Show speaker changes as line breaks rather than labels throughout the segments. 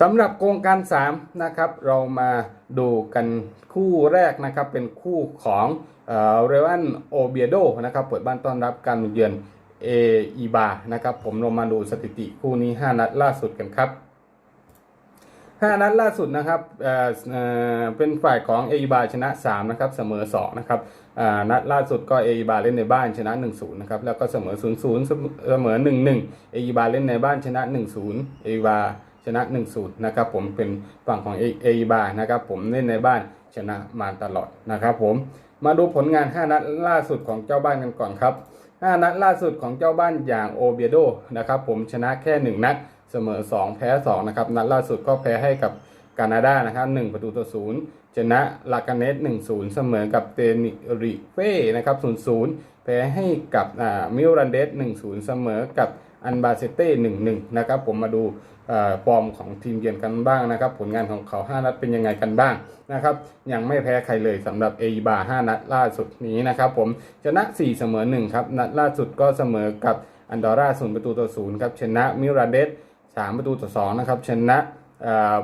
สำหรับโครงการ3นะครับเรามาดูกันคู่แรกนะครับเป็นคู่ของเรวันโอเบียโดนะครับเปิดบ้านต้อนรับการมาเยือนเออีบานะครับผมเรามาดูสถิติคู่นี้ 5 นัดล่าสุดกันครับ 5 นัดล่าสุดนะครับเเเป็นฝ่ายของเอ b บาชนะ3นะครับเสมอ2นะครับนัดล่าสุดก็เอ b บาเล่นในบ้านชนะ 1-0นะครับแล้วก็เสมอ 0-0 เสมอ 1-1 เอ b บาเล่นในบ้านชนะ 1-0 เอ b บา ชนะ1-0นะครับผมเป็นฝั่งของเอ b บานะครับผมเล่นในบ้านชนะมาตลอดนะครับผมมาดูผลงาน 5 นัดล่าสุดของเจ้าบ้านกันก่อนครับ 5 นัดล่าสุดของเจ้าบ้านอย่างโอเบียโดนะครับผมชนะแค่ 1 นัดเสมอ 2 แพ้2นะครับนัดล่าสุดก็แพ้ให้กับกานาดานะครับ1ประตูต่อ0ชนะลากาเนส1-0 เสมอกับเตนิริเฟ่นะครับ0-0 แพ้ให้กับมิรันเดส1-0 เสมอกับอันบาเซเต้1-1 นะครับผมมาดู ฟอร์มของทีมเยือนกันบ้างนะครับ ผลงานของเขา 5 นัดเป็นยังไงกันบ้างนะครับ ยังไม่แพ้ใครเลยสำหรับเอบา5นัดล่าสุดนี้นะครับ ผมชนะ 4 เสมอ 1 ครับ นัดล่าสุดก็เสมอกับอันดอร่า0ประตูต่อ0ครับ ชนะมิรันเดสสามประตูต่อสองนะครับ ชนะ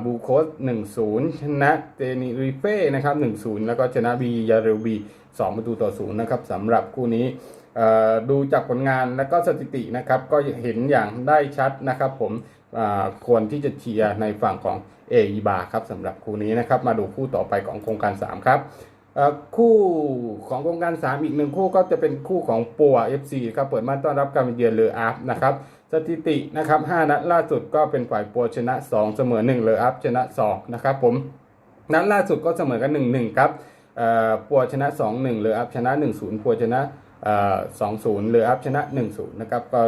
บูโคสหนึ่งศูนย์ชนะเตนิริเฟ่นะครับหนึ่งศูนย์แล้วก็ชนะบียาเรลบีสองประตูต่อศูนย์นะครับสำหรับคู่นี้ดูจากผลงานและก็สถิตินะครับ ก็เห็นอย่างได้ชัดนะครับผม ควรที่จะเชียร์ในฝั่งของเอีบาครับสำหรับคู่นี้นะครับ มาดูคู่ต่อไปของโครงการ 3 ครับคู่ของโครงการ 3 อีกหนึ่งคู่ก็จะเป็นคู่ของปัว FC ครับเปิดมาต้อนรับการเยือนเลออาร์ฟนะครับสถิตินะครับ5นัดล่าสุดก็เป็นฝ่ายปัวชนะ 2 เสมอ1เลยอัพชนะ2นะครับผมนัดล่าสุดก็เสมอกัน1-1ครับเอ่อปัวชนะ 2-1เลยอัพชนะ 1-0ปัวชนะเอ่อ2-0เลยอัพชนะ 1-0นะครับก็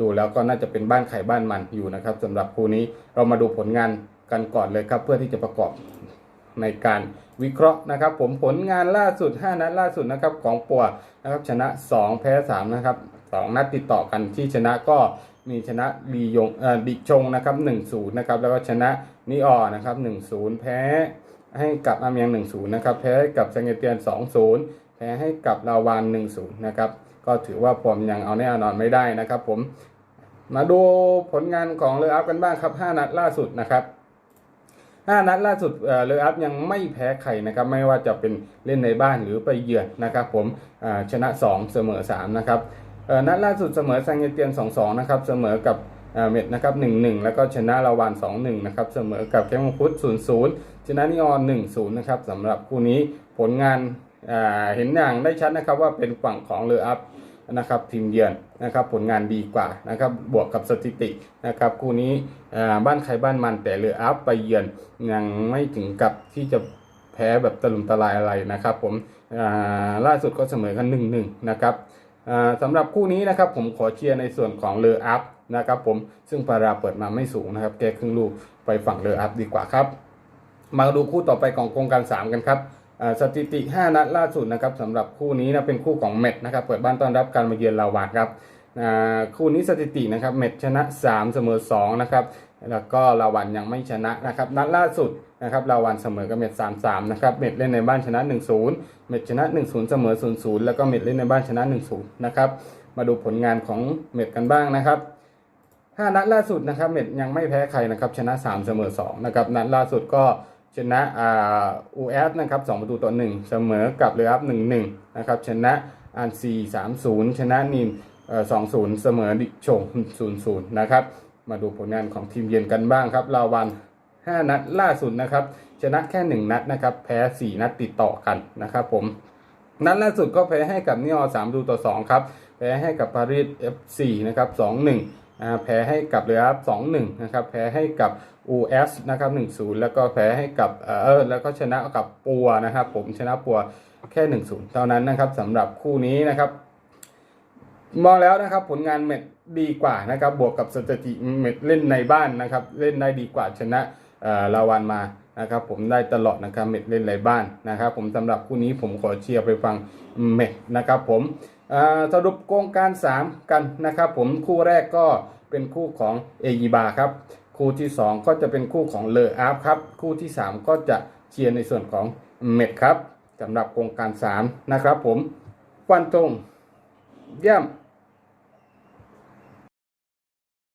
ดูแล้วก็น่าจะเป็นบ้านไข่บ้านมันอยู่นะครับสำหรับคู่นี้เรามาดูผลงานกันก่อนเลยครับ เพื่อที่จะประกอบในการวิเคราะห์นะครับ ผมผลงานล่าสุด 5 นัดล่าสุดนะครับของปัวนะครับชนะ 2 แพ้ 3 นะครับ 2 นัดติดต่อกันที่ชนะก็มีชนะลียงเอ่อดิชงนะครับ1-0นะครับแล้วก็ชนะนิออนะครับ1-0 แพ้ให้กับอาเมียง1-0นะครับแพ้กับเซงเกเตียน 2-0 แพ้ให้กับลาวาน1-0นะครับ ก็ถือว่าผมยังเอาแน่เอานอนไม่ได้นะครับ ผมมาดูผลงานของเลออัพกันบ้างครับ 5 นัดล่าสุดนะครับ5นัดล่าสุดเอ่อเลออัพยังไม่แพ้ใครนะครับไม่ว่าจะเป็นเล่นในบ้านหรือไปเยือนนะครับ ผมอ่าชนะ 2 เสมอ3นะครับเอ่อนัดล่าสุดเสมอซังเกเตียน 2-2 นะครับเสมอกับเอ่อเม็ดนะครับ1-1 แล้วก็ชนะลาวาน2-1 นะครับเสมอกับแก้งมังคุด0-0 ชนะนิออน 1-0 นะครับสำหรับคู่นี้ผลงาน เห็นอย่างได้ชัดนะครับว่าเป็นฝั่งของเลออัพนะครับทีมเยือนนะครับผลงานดีกว่านะครับบวกกับสถิตินะครับคู่นี้บ้านใครบ้านมันแต่เรืออัพไปเยือนยังไม่ถึงกับที่จะแพ้แบบตลุมตลายอะไรนะครับ ผมล่าสุดก็เสมอกัน1นหนึ่งนะครับสำหรับคู่นี้นะครับผมขอเชียร์ในส่วนของเรืออัพนะครับผมซึ่งปาราเปิดมาไม่สูงนะครับ แก้ครึ่งลูกไปฝั่งเรืออัพดีกว่าครับ มาดูคู่ต่อไปของโครงการ 3 กันครับ สถิติ 5 นัดล่าสุดนะครับสำหรับคู่นี้นะเป็นคู่ของเม็ดนะครับเปิดบ้านต้อนรับการมาเยือนลาวานครับคู่นี้สถิตินะครับเม็ดชนะ 3 เสมอ2นะครับแล้วก็ลาวันยังไม่ชนะนะครับนัดล่าสุดนะครับลาวันเสมอกับเม็ด3-3นะครับเม็ดเล่นในบ้านชนะ 1-0 เม็ดชนะ 1-0 เสมอ 0-0 แล้วก็เม็ดเล่นในบ้านชนะ 1-0 นะครับมาดูผลงานของเม็ดกันบ้างนะครับห้านัดล่าสุดนะครับเม็ดยังไม่แพ้ใครนะครับชนะ 3 เสมอ2นะครับนัดล่าสุดก็ ชนะอ่าอูเอฟนะครับ2ประตูต่อ1เสมอกับเรืออัพ1 1นะครับชนะอันซี3 0ชนะนิมเอ่อ2 0เสมอดิชง0 0นย์ศูนย์นะครับมาดูผลงานของทีมเยือนกันบ้างครับลาวัน5นัดล่าสุดนะครับชนะแค่1นัดนะครับแพ้4นัดติดต่อกันนะครับผมนัดล่าสุดก็แพ้ให้กับนิออสามดูต่อสองครับแพ้ให้กับปารีส F4 นะครับสองหนึ่ง แพ้ให้กับเรืออัพสองหนึ่งนะครับแพ้ให้กับ US นะครับหนึ่งศูนย์แล้วก็แพ้ให้กับเออแล้วก็ชนะกับปัวนะครับ ผมชนะปัวแค่หนึ่งศูนย์เท่านั้นนะครับสำหรับคู่นี้นะครับมองแล้วนะครับผลงานเม็ดดีกว่านะครับบวกกับสถิติเม็ดเล่นในบ้านนะครับเล่นได้ดีกว่าชนะลาวันมานะครับผมได้ตลอดนะครับเม็ดเล่นในบ้านนะครับ ผมสำหรับคู่นี้ผมขอเชียร์ไปฟังเม็ดนะครับผม สรุปโครงการ 3 กันนะครับผมคู่แรกก็เป็นคู่ของเอยบาครับ คู่ที่ 2 ก็จะเป็นคู่ของเลออาร์ฟครับ คู่ที่ 3 ก็จะเชียร์ในส่วนของเม็ดครับสำหรับโครงการ 3 นะครับผมฟันตรงเยี่ยม